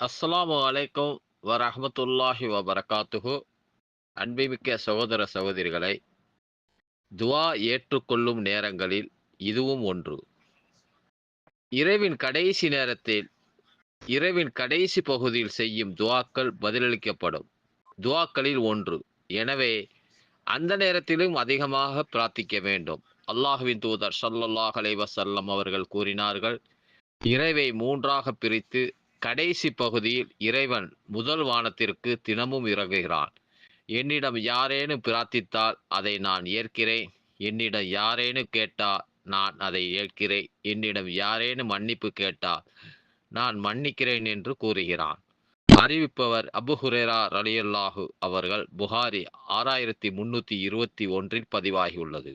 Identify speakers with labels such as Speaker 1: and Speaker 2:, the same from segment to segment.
Speaker 1: அஸ்லாம் அலைக்கும் வரஹ்மத்துல்லாஹி வபரகாத்துஹு. அன்பிமிக்க சகோதர சகோதரிகளை துவா ஏற்றுக்கொள்ளும் நேரங்களில் இதுவும் ஒன்று. இரவின் கடைசி நேரத்தில் இரவின் கடைசி பகுதியில் செய்யும் துவாக்கள் பதிலளிக்கப்படும். துவாக்களில் ஒன்று. எனவே அந்த நேரத்திலும் அதிகமாக பிரார்த்திக்க வேண்டும். அல்லாஹுவின் தூதர் சல்லல்லாஹ் அலைஹி அவர்கள் கூறினார்கள் இரவை மூன்றாக பிரித்து கடைசி பகுதியில் இறைவன் முதல் வானத்திற்கு தினமும் இறங்குகிறான். என்னிடம் யாரேனும் பிரார்த்தித்தால் அதை நான் ஏற்கிறேன். என்னிடம் யாரேனும் கேட்டால் நான் அதை ஏற்கிறேன். என்னிடம் யாரேனும் மன்னிப்பு கேட்டால் நான் மன்னிக்கிறேன் என்று கூறுகிறான். அறிவிப்பவர் அபு ஹுரேரா ரலியல்லாஹு அவர்கள் புகாரி ஆறாயிரத்தி முன்னூற்றி இருபத்தி ஒன்றில் பதிவாகியுள்ளது.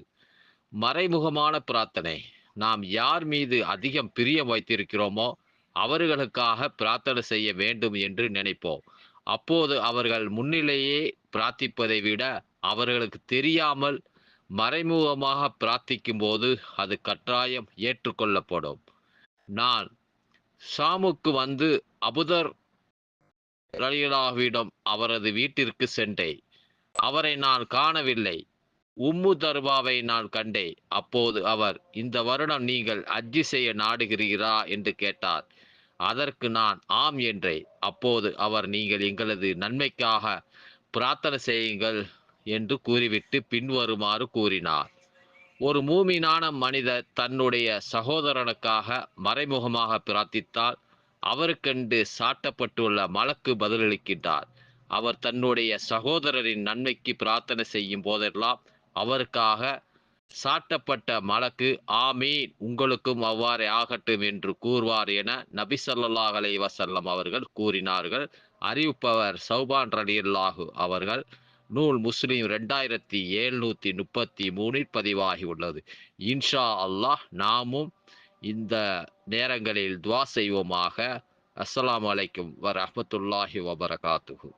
Speaker 1: மறைமுகமான பிரார்த்தனை. நாம் யார் மீது அதிகம் பிரியம் வைத்திருக்கிறோமோ அவர்களுக்காக பிரார்த்தனை செய்ய வேண்டும் என்று நினைப்போம். அப்போது அவர்கள் முன்னிலேயே பிரார்த்திப்பதை விட அவர்களுக்கு தெரியாமல் மறைமுகமாக பிரார்த்திக்கும் போது அது கட்டாயம் ஏற்றுக்கொள்ளப்படும். நான் ஷாமுக்கு வந்து அபுதர் ரலிலாவிடம் அவரது வீட்டிற்கு சென்றேன். அவரை நான் காணவில்லை. உம்மு தர்பாவை நான் கண்டேன். அப்போது அவர் இந்த வருடம் நீங்கள் அஜ்ஜி செய்ய நாடுகிறீரா? என்று கேட்டார். அதற்கு நான் ஆம் என்றேன். அப்போது அவர் நீங்கள் எங்களது நன்மைக்காக பிரார்த்தனை செய்யுங்கள் என்று கூறிவிட்டு பின்வருமாறு கூறினார். ஒரு மூமினான மனிதர் தன்னுடைய சகோதரனுக்காக மறைமுகமாக பிரார்த்தித்தால் அவருக்கென்று சாட்டப்பட்டுள்ள மலக்கு பதிலளிக்கின்றார். அவர் தன்னுடைய சகோதரரின் நன்மைக்கு பிரார்த்தனை செய்யும் போதெல்லாம் அவருக்காக சாட்டப்பட்ட மலக்கு ஆமீன் உங்களுக்கும் அவ்வாறே ஆகட்டும் என்று கூறுவார் என நபி சொல்லாஹ் அலைஹி வசல்லம் அவர்கள் கூறினார்கள். அறிவிப்பவர் சௌபான் ரலியுல்லாஹு அவர்கள். நூல் முஸ்லீம் ரெண்டாயிரத்தி எழுநூத்தி முப்பத்தி மூணில் பதிவாகி உள்ளது. இன்ஷா அல்லாஹ் நாமும் இந்த நேரங்களில் துவா செய்வோமாக. அஸ்ஸலாமு அலைக்கும் வரஹ்மத்துல்லாஹி வபரகாத்துகு